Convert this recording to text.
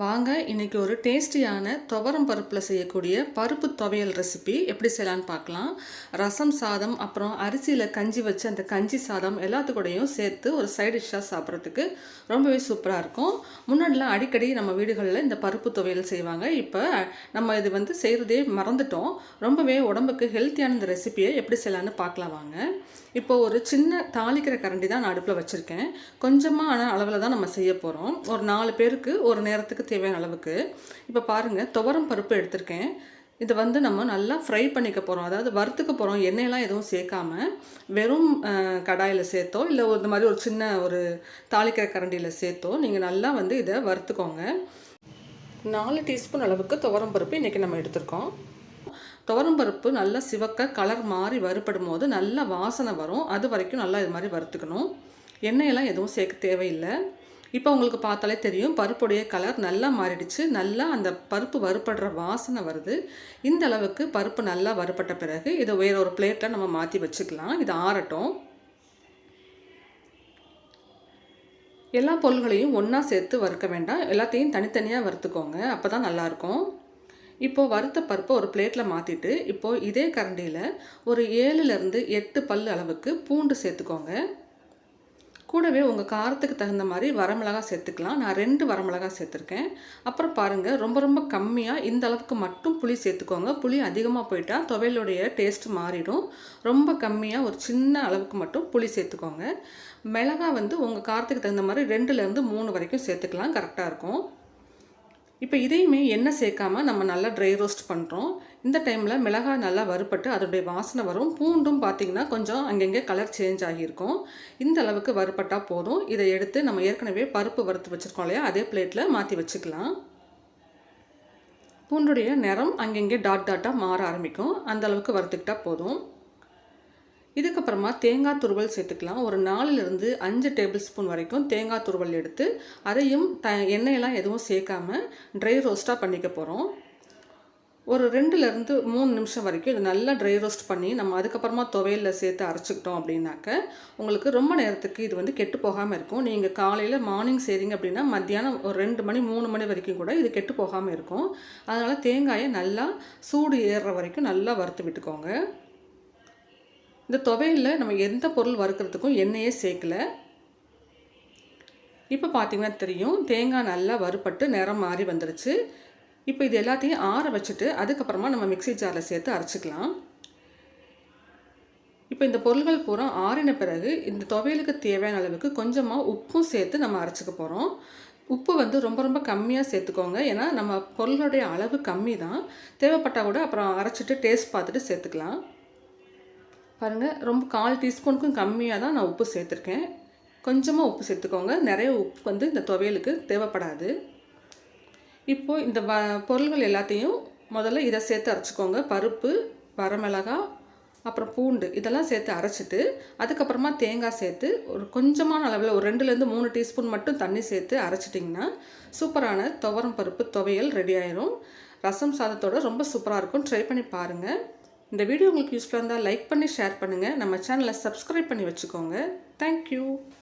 வாங்க இன்றைக்கி ஒரு டேஸ்டியான துவரம் பருப்பில் செய்யக்கூடிய பருப்பு துவையல் ரெசிபி எப்படி செய்யலான்னு பார்க்கலாம். ரசம் சாதம் அப்புறம் அரிசியில் கஞ்சி வச்சு அந்த கஞ்சி சாதம் எல்லாத்துக்கூடையும் சேர்த்து ஒரு சைடு டிஷ்ஷாக சாப்பிட்றதுக்கு ரொம்பவே சூப்பராக இருக்கும். முன்னாடிலாம் அடிக்கடி நம்ம வீடுகளில் இந்த பருப்பு துவையல் செய்வாங்க. இப்போ நம்ம இது வந்து செய்கிறதே மறந்துட்டோம். ரொம்பவே உடம்புக்கு ஹெல்த்தியான இந்த ரெசிபியை எப்படி செய்யலான்னு பார்க்கலாம் வாங்க. இப்போ ஒரு சின்ன தாளிக்கிற கரண்டி தான் நான் அடுப்பில் வச்சுருக்கேன். கொஞ்சமான அளவில் தான் நம்ம செய்ய போகிறோம் ஒரு நாலு பேருக்கு ஒரு நேரத்துக்கு தேவையான அளவுக்கு இப்போ பாருங்கள் துவரம் பருப்பு எடுத்திருக்கேன். இதை வந்து நம்ம நல்லா ஃப்ரை பண்ணிக்க போகிறோம் அதாவது வறுத்துக்க போகிறோம் எண்ணெயெல்லாம் எதுவும் சேர்க்காம வெறும் கடாயில் சேர்த்தோ இல்லை இந்த மாதிரி ஒரு சின்ன ஒரு தாளிக்கிற கரண்டியில் சேர்த்தோ நீங்கள் நல்லா வந்து இதை வறுத்துக்கோங்க. நாலு டீஸ்பூன் அளவுக்கு துவரம் பருப்பு இன்றைக்கி நம்ம எடுத்திருக்கோம். துவரம்பருப்பு நல்லா சிவக்க கலர் மாறி வறுப்படும் போது நல்ல வாசனை வரும். அது வரைக்கும் நல்லா இது மாதிரி வறுத்துக்கணும். எண்ணெயெல்லாம் எதுவும் சேர்க்க தேவையில்லை. இப்போ உங்களுக்கு பார்த்தாலே தெரியும் பருப்புடைய கலர் நல்லா மாறிடுச்சு. நல்லா அந்த பருப்பு வறுபடுற வாசனை வருது. இந்த அளவுக்கு பருப்பு நல்லா வறுப்பட்ட பிறகு இதை வேறு ஒரு பிளேட்டில் நம்ம மாற்றி வச்சுக்கலாம். இது ஆறட்டும். எல்லா பொருள்களையும் ஒன்றா சேர்த்து வறுக்க வேண்டாம். எல்லாத்தையும் தனித்தனியாக வறுத்துக்கோங்க. அப்போ தான் நல்லாயிருக்கும். இப்போது வறுத்த பருப்பை ஒரு பிளேட்டில் மாற்றிட்டு இப்போது இதே கரண்டியில் ஒரு ஏழுலேருந்து எட்டு பல் அளவுக்கு பூண்டு சேர்த்துக்கோங்க. கூடவே உங்கள் காரத்துக்கு தகுந்த மாதிரி வரமிளகா சேர்த்துக்கலாம். நான் ரெண்டு வரமிளகா சேர்த்துருக்கேன். அப்புறம் பாருங்கள் ரொம்ப ரொம்ப கம்மியாக இந்த அளவுக்கு மட்டும் புளி சேர்த்துக்கோங்க. புளி அதிகமாக போயிட்டால் துவையலுடைய டேஸ்ட் மாறிடும். ரொம்ப கம்மியாக ஒரு சின்ன அளவுக்கு மட்டும் புளி சேர்த்துக்கோங்க. மிளகா வந்து உங்கள் காரத்துக்கு தகுந்த மாதிரி ரெண்டுலேருந்து மூணு வரைக்கும் சேர்த்துக்கலாம். கரெக்டாக இருக்கும். இப்போ இதையுமே எண்ணெய் சேர்க்காம நம்ம நல்லா ட்ரை ரோஸ்ட் பண்ணுறோம் இந்த டைமில் மிளகாய் நல்லா வறுப்பட்டு அதோடைய வாசனை வரும். பூண்டும் பார்த்திங்கன்னா கொஞ்சம் அங்கங்கே கலர் சேஞ்ச் ஆகியிருக்கும். இந்த அளவுக்கு வறுப்பட்டால் போதும். இதை எடுத்து நம்ம ஏற்கனவே பருப்பு வறுத்து வச்சுருக்கோம் இல்லையா? அதே பிளேட்டில் மாற்றி வச்சுக்கலாம். பூண்டுடைய நிறம் அங்கங்கே டாட் டாட்டாக மாற ஆரம்பிக்கும். அந்த அளவுக்கு வறுத்துக்கிட்டால் போதும். இதுக்கப்புறமா தேங்காய் துருவல் சேர்த்துக்கலாம். ஒரு நாலுலேருந்து அஞ்சு டேபிள் ஸ்பூன் வரைக்கும் தேங்காய் துருவல் எடுத்து அதையும் த எண்ணெயெல்லாம் எதுவும் சேர்க்காம ட்ரை ரோஸ்ட்டாக பண்ணிக்க போகிறோம் ஒரு ரெண்டுலேருந்து மூணு நிமிஷம் வரைக்கும் இது நல்லா ட்ரை ரோஸ்ட் பண்ணி நம்ம அதுக்கப்புறமா துவையலில் சேர்த்து அரைச்சிக்கிட்டோம் அப்படின்னாக்க உங்களுக்கு ரொம்ப நேரத்துக்கு இது வந்து கெட்டு போகாமல் இருக்கும். நீங்கள் காலையில் மார்னிங் செய்கிறீங்க அப்படின்னா மத்தியானம் ஒரு ரெண்டு மணி மூணு மணி வரைக்கும் கூட இது கெட்டு போகாமல் இருக்கும். அதனால் தேங்காயை நல்லா சூடு ஏறுற வரைக்கும் நல்லா வறுத்து விட்டுக்கோங்க. இந்த துவையில் நம்ம எந்த பொருள் வறுக்கிறதுக்கும் எண்ணெயே சேர்க்கல. இப்போ பார்த்திங்கன்னா தெரியும் தேங்காய் நல்லா வறுப்பட்டு நிறம் மாறி வந்துடுச்சு இப்போ இது எல்லாத்தையும் ஆற வச்சுட்டு அதுக்கப்புறமா நம்ம மிக்சி ஜாரில் சேர்த்து அரைச்சிக்கலாம். இப்போ இந்த பொருள்கள் பூரா ஆறின பிறகு இந்த துவையலுக்கு தேவையான அளவுக்கு கொஞ்சமாக உப்பும் சேர்த்து நம்ம அரைச்சிக்க போகிறோம் உப்பு வந்து ரொம்ப ரொம்ப கம்மியாக சேர்த்துக்கோங்க. ஏன்னா நம்ம பொருளுடைய அளவு கம்மி தான் தேவைப்பட்டால் கூட அப்புறம் அரைச்சிட்டு டேஸ்ட் பார்த்துட்டு சேர்த்துக்கலாம். பாருங்கள் ரொம்ப கால் டீஸ்பூனுக்கும் கம்மியாக தான் நான் உப்பு சேர்த்துருக்கேன். கொஞ்சமாக உப்பு சேர்த்துக்கோங்க. நிறைய உப்பு வந்து இந்த துவையலுக்கு தேவைப்படாது. இப்போது இந்த வ பொருள்கள் எல்லாத்தையும் முதல்ல இதை சேர்த்து அரைச்சிக்கோங்க. பருப்பு வரமிளகா அப்புறம் பூண்டு இதெல்லாம் சேர்த்து அரைச்சிட்டு அதுக்கப்புறமா தேங்காய் சேர்த்து ஒரு கொஞ்சமான அளவில் ஒரு ரெண்டுலேருந்து மூணு டீஸ்பூன் மட்டும் தண்ணி சேர்த்து அரைச்சிட்டிங்கன்னா சூப்பரான துவரம் பருப்பு துவையல் ரெடி ஆயிரும். ரசம் சாதத்தோடு ரொம்ப சூப்பராக இருக்கும். ட்ரை பண்ணி பாருங்கள் இந்த வீடியோ உங்களுக்கு யூஸ்ஃபுல்லாக இருந்தால் லைக் பண்ணி ஷேர் பண்ணுங்கள் நம்ம சேனலை சப்ஸ்கிரைப் பண்ணி வச்சுக்கோங்க. தேங்க்யூ